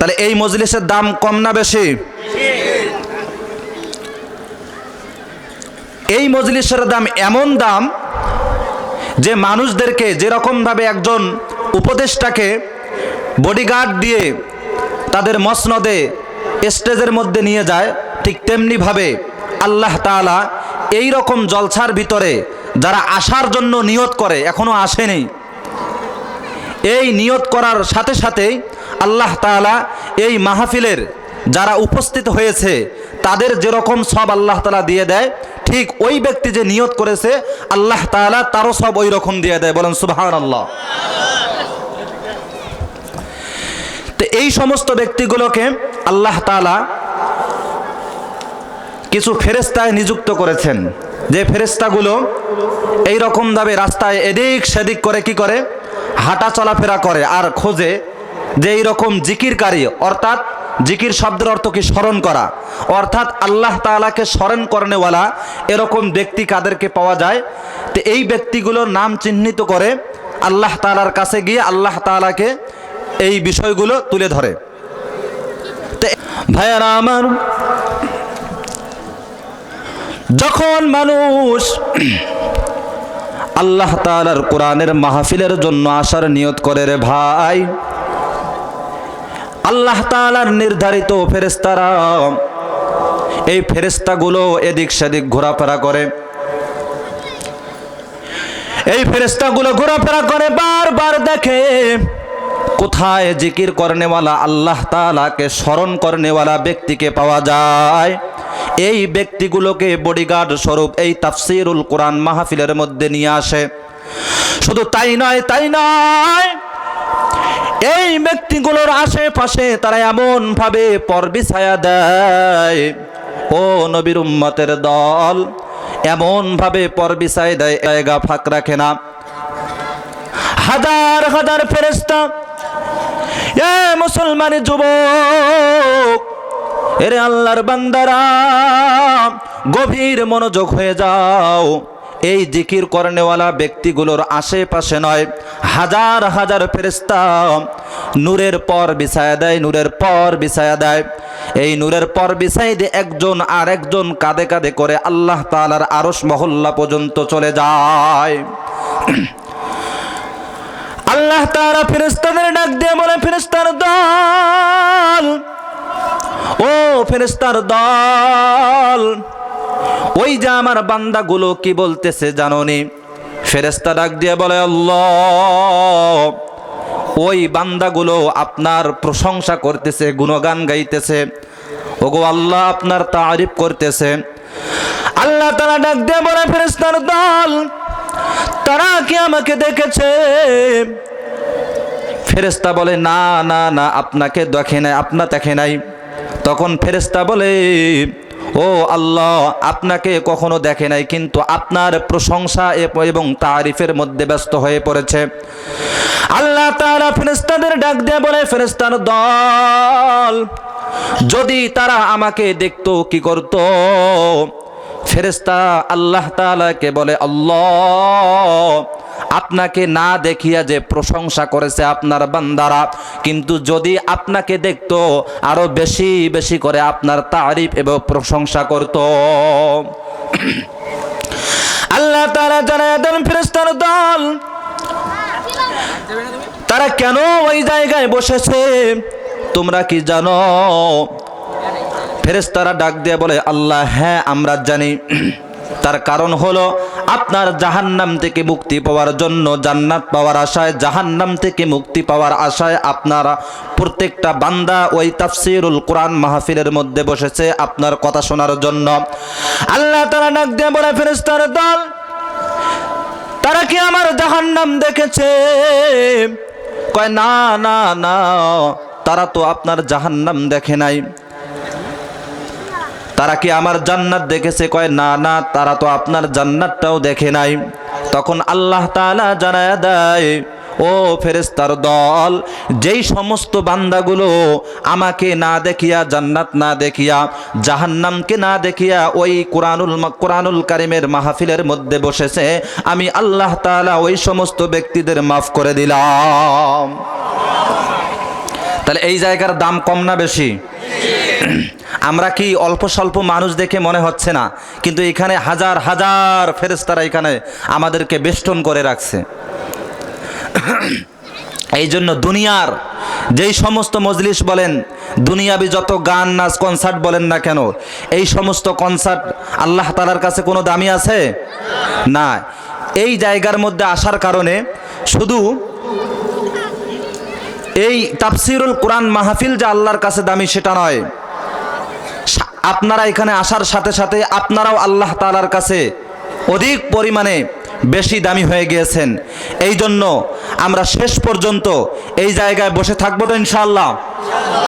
তাহলে এই মজলিসের দাম কম না বেশি? এই মজলিসের দাম এমন দাম যে মানুষদেরকে যেরকমভাবে একজন উপদেষ্টাকে বডিগার্ড দিয়ে তাদের মসনদে স্টেজের মধ্যে নিয়ে যায়, ঠিক তেমনিভাবে আল্লাহ তাআলা এই রকম জলছার ভিতরে যারা আসার জন্য নিয়ত করে, এখনও আসেনি। এই নিয়ত করার সাথে সাথেই আল্লাহ তাআলা এই মাহফিলের যারা উপস্থিত হয়েছে, তাদের যেরকম সব আল্লাহ তালা দিয়ে দেয়, ঠিক ওই ব্যক্তি যে নিয়ত করেছে, আল্লাহ তাআলা তারও সব ওই রকম দিয়ে দেয়। বলেন সুবহান আল্লাহ তো এই সমস্ত ব্যক্তিগুলোকে আল্লাহ তাআলা কিছু ফেরেস্তায় নিযুক্ত করেছেন। যে ফেরেস্তাগুলো এই রকমভাবে রাস্তায় এদিক সেদিক করে কি করে? হাঁটা চলাফেরা করে আর খোঁজে যে এই রকম জিকিরকারী, অর্থাৎ জিকির শব্দের অর্থ কি স্মরণ করা? অর্থাৎ আল্লাহ তাআলাকে স্মরণ করেনেওয়ালা এরকম ব্যক্তি কাদেরকে পাওয়া যায়? তো এই ব্যক্তিগুলোর নাম চিহ্নিত করে আল্লাহ তাআলার কাছে গিয়ে আল্লাহ তাআলাকে এই বিষয়গুলো তুলে ধরে। ভাইয়ারা আমার, যখন মানুষ আল্লাহ তাআলার কোরআনের মাহফিলের জন্য আসার নিয়ত করে রে ভাই আল্লাহ তাআলার নির্ধারিত ফেরেস্তারা এই ফেরেস্তাগুলো এদিক সেদিক ঘোরাফেরা করে। এই ফেরেস্তাগুলো ঘোরাফেরা করে, বারবার দেখে কোথায় জিকির করনেওয়ালা আল্লাহ তাআলাকে, স্মরণ করনেওয়ালা ব্যক্তিকে পাওয়া যায়। এই ব্যক্তিগুলোকে বডিগার্ড স্বরূপ এই তাফসিরুল কোরআন মাহফিলের মধ্যে নিয়ে আসে। শুধু তাই নয় তাই নয় এই ব্যক্তিগুলোর আশেপাশে তারা এমন ভাবে পর্বি ছায়া দেয়। ও নবীর উম্মতের দল এমন ভাবে পর্বি ছায়া দেয়, জায়গা ফাঁক রাখে না। হাজার হাজার ফেরেস্তা এ মুসলমান যুবক, এরে আল্লাহর বান্দারা, গভীর মনোযোগ হয়ে যাও। এই জিকির করনেওয়ালা ব্যক্তিগুলোর আশেপাশে নয়, হাজার হাজার ফেরেস্তা নূরের পর বিছায়া দেয়, নূরের পর বিছায়া দেয়। এই নূরের পর বিছাই দিয়ে একজন আর একজন কাঁধে কাঁধে করে আল্লাহ তাআলার আরশ মহল্লা পর্যন্ত চলে যায়। আল্লাহ তাআলা ফেরেশতাদের ডাক দিয়ে বলে, ফেরেশতার দল, ও ফেরেশতার দল ওই যে আমার বান্দাগুলো কি বলতেছে জানোনি? ফেরেশতা ডাক দিয়ে বলে, আল্লাহ, ওই বান্দাগুলো আপনার প্রশংসা করতেছে, গুণগান গাইতেছে। ওগো আল্লাহ আপনার তারিফ করতেছে। আল্লাহ তারা ডাক দিয়ে বলে, ফেরেশতার দল, তারা কি আমাকে দেখেছে? ফেরেস্তা বলে, না না না, আপনাকে দেখে নাই আপনা দেখে নাই। তখন ফেরেস্তা বলে ও আল্লাহ, আপনাকে কখনো দেখে নাই, কিন্তু আপনার প্রশংসা এবং তারিফের মধ্যে ব্যস্ত হয়ে পড়েছে। আল্লাহ তারা ফেরেস্তাদের ডাক দিয়ে বলে ফেরেস্তার দল, যদি তারা আমাকে দেখতো, কি করত? ফেরেস্তা আল্লাহ তাআলাকে বলে, আল্লাহ আপনাকে না দেখিয়া যে প্রশংসা করেছে আপনার বান্দারা, কিন্তু যদি আপনাকে দেখতো, আরও বেশি বেশি করে আপনার তারিফ এবং প্রশংসা করত। আল্লাহ তারা জানায় দেন ফেরেস্তার দল। তারা কেন ওই জায়গায় বসেছে? তোমরা কি জানো? ফেরেস্তারা ডাক দিয়ে বলে, আল্লাহ হ্যাঁ আমরা জানি। তার কারণ হলো, আপনার জাহান্নাম থেকে মুক্তি পাওয়ার জন্য জান্নাত পাওয়ার আশায়, জাহান্নাম থেকে মুক্তি পাওয়ার আশায় আপনারা প্রত্যেকটা বান্দা ওই তাফসিরুল কোরআন মাহফিলের মধ্যে বসেছে আপনার কথা শোনার জন্য। আল্লাহ তারা ডাক দিয়ে বলে ফেরেস্তার দল, তারা কি আমার জাহান্নাম দেখেছে? কয়, না না না, তারা তো আপনার জাহান্নাম দেখে নাই। তারা কি আমার জান্নাত দেখেছে? কয়, না না, তারা তো আপনার জান্নাতটাও দেখে নাই। তখন আল্লাহ তাআলা জানায় দেয়, ও ফেরেস্তার দল, যেই সমস্ত বান্দাগুলো আমাকে না দেখিয়া, জান্নাত না দেখিয়া, জাহান্নামকে না দেখিয়া ওই কোরআনুল কোরআনুল কারিমের মাহফিলের মধ্যে বসেছে, আমি আল্লাহ তাআলা ওই সমস্ত ব্যক্তিদের মাফ করে দিলাম। তাহলে এই জায়গার দাম কম না বেশি? আমরা কি অল্প স্বল্প মানুষ দেখে মনে হচ্ছে না? কিন্তু এখানে হাজার হাজার ফেরেস্তারা এখানে আমাদেরকে বেষ্টন করে রাখছে। এই জন্য দুনিয়ার যেই সমস্ত মজলিস বলেন, দুনিয়াবি যত গান, নাচ কনসার্ট বলেন না কেন, এই সমস্ত কনসার্ট আল্লাহ তালার কাছে কোনো দামি আছে? না। এই জায়গার মধ্যে আসার কারণে শুধু এই তাফসিরুল কোরআন মাহফিল যে আল্লাহর কাছে দামি সেটা নয় আপনারা এখানে আসার সাথে সাথে আপনারাও আল্লাহ তালার কাছে অধিক পরিমাণে বেশি দামি হয়ে গিয়েছেন। এই জন্য আমরা শেষ পর্যন্ত এই জায়গায় বসে থাকব তো ইনশাআল্লাহ।